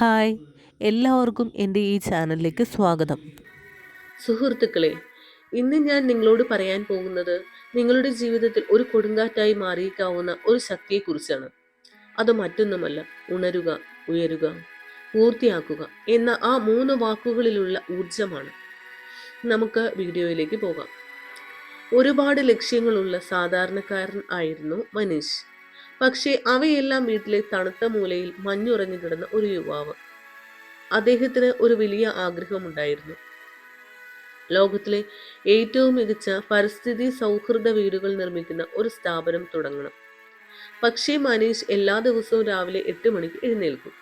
Hi. എല്ലാവർക്കും എന്റെ ഈ ചാനലിലേക്ക് സ്വാഗതം. സുഹൃത്തുക്കളെ ഇന്ന് ഞാൻ നിങ്ങളോട് പറയാൻ പോകുന്നത് നിങ്ങളുടെ ജീവിതത്തിൽ ഒരു കൊടുങ്കാറ്റായി മാറിയിക്കാവുന്ന ഒരു ശക്തിയെക്കുറിച്ചാണ്. അത് മറ്റൊന്നുമല്ല ഉണരുക ഉയരുക പൂർത്തിയാക്കുക എന്ന ആ മൂന്ന് വാക്കുകളിലുള്ള ഊർജമാണ് നമുക്ക് വീഡിയോയിലേക്ക് പോകാം. ഒരുപാട് ലക്ഷ്യങ്ങളുള്ള സാധാരണക്കാരൻ ആയിരുന്നു മനീഷ്. പക്ഷേ അവയെല്ലാം വീട്ടിലെ തണുത്ത മൂലയിൽ മഞ്ഞുറഞ്ഞു കിടന്ന ഒരു യുവാവ്. അദ്ദേഹത്തിന് ഒരു വലിയ ആഗ്രഹമുണ്ടായിരുന്നു. ലോകത്തിലെ ഏറ്റവും മികച്ച പരിസ്ഥിതി സൗഹൃദ വീടുകൾ നിർമ്മിക്കുന്ന ഒരു സ്ഥാപനം തുടങ്ങണം. പക്ഷേ മനീഷ് എല്ലാ ദിവസവും രാവിലെ എട്ട് മണിക്ക് എഴുന്നേൽക്കും.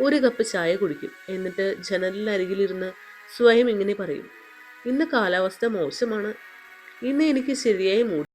ഒരു കപ്പ് ചായ കുടിക്കും. എന്നിട്ട് ജനലിനരികിലിരുന്ന് സ്വയം ഇങ്ങനെ പറയും ഇന്ന് കാലാവസ്ഥ മോശമാണ്. ഇന്ന് എനിക്ക് ശരിയായി മൂഡ്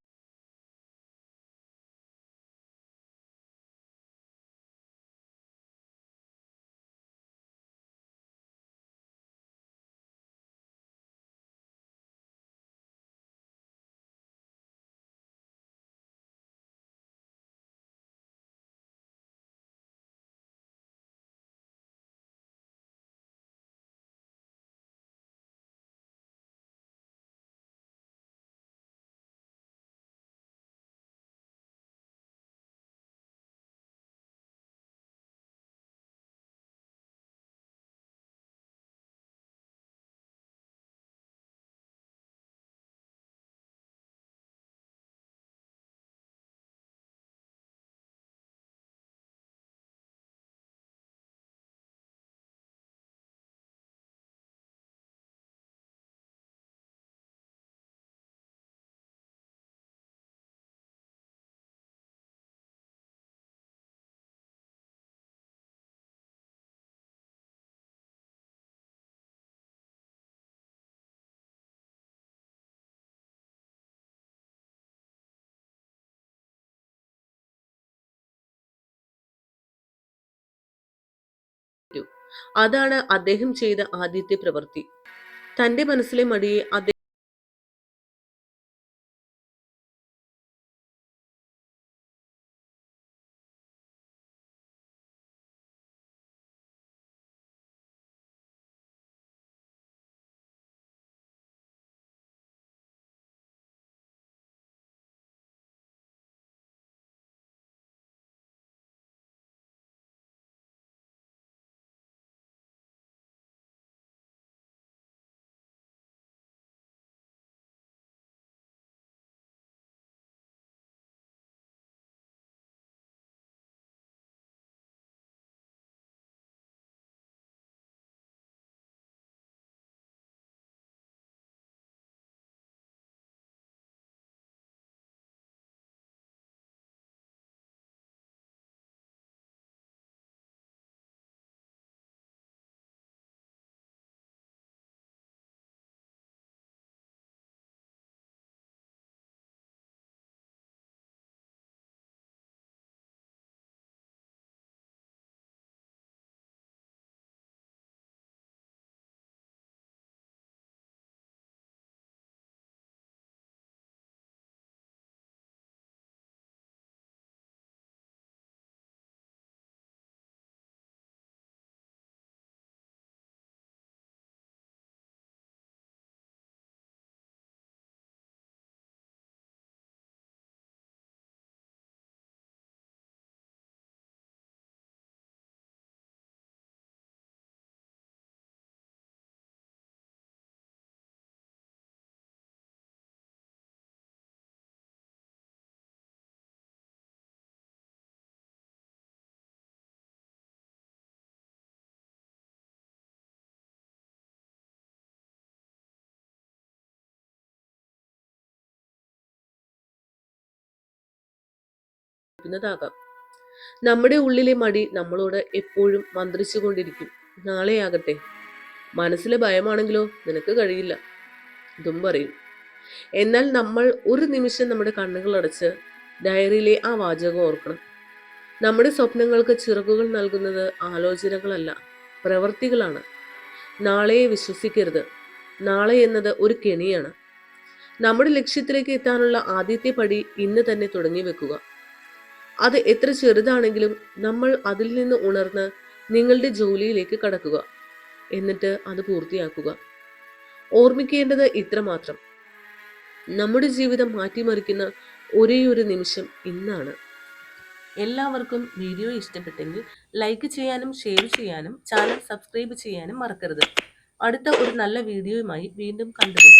അതാണ് അദ്ദേഹം ചെയ്ത ആദ്യത്തെ പ്രവൃത്തി. തന്റെ മനസ്സിലെ മടിയെ അദ്ദേഹം ാകാം നമ്മുടെ ഉള്ളിലെ മടി നമ്മളോട് എപ്പോഴും മന്ത്രിച്ചുകൊണ്ടിരിക്കും. നാളെയാകട്ടെ. മനസ്സിലെ ഭയമാണെങ്കിലോ? നിനക്ക് കഴിയില്ല. ഇതും പറയും. എന്നാൽ നമ്മൾ ഒരു നിമിഷം നമ്മുടെ കണ്ണുകൾ അടച്ച് ഡയറിയിലെ ആ വാചകം ഓർക്കണം. നമ്മുടെ സ്വപ്നങ്ങൾക്ക് ചിറകുകൾ നൽകുന്നത് ആലോചനകളല്ല പ്രവൃത്തികളാണ് നാളെയെ വിശ്വസിക്കരുത്. നാളെ എന്നത് ഒരു കെണിയാണ്. നമ്മുടെ ലക്ഷ്യത്തിലേക്ക് എത്താനുള്ള ആദ്യത്തെ പടി ഇന്ന് തന്നെ തുടങ്ങി വെക്കുക. അത് എത്ര ചെറുതാണെങ്കിലും നമ്മൾ അതിൽ നിന്ന് ഉണർന്ന് നിങ്ങളുടെ ജോലിയിലേക്ക് കടക്കുക. എന്നിട്ട് അത് പൂർത്തിയാക്കുക. ഓർമ്മിക്കേണ്ടത് ഇത്രമാത്രം. നമ്മുടെ ജീവിതം മാറ്റിമറിക്കുന്ന ഒരേയൊരു ഒരു നിമിഷം ഇന്നാണ്. എല്ലാവർക്കും വീഡിയോ ഇഷ്ടപ്പെട്ടെങ്കിൽ ലൈക്ക് ചെയ്യാനും ഷെയർ ചെയ്യാനും ചാനൽ സബ്സ്ക്രൈബ് ചെയ്യാനും മറക്കരുത്. അടുത്ത ഒരു നല്ല വീഡിയോയുമായി വീണ്ടും കണ്ടുമുട്ടാം.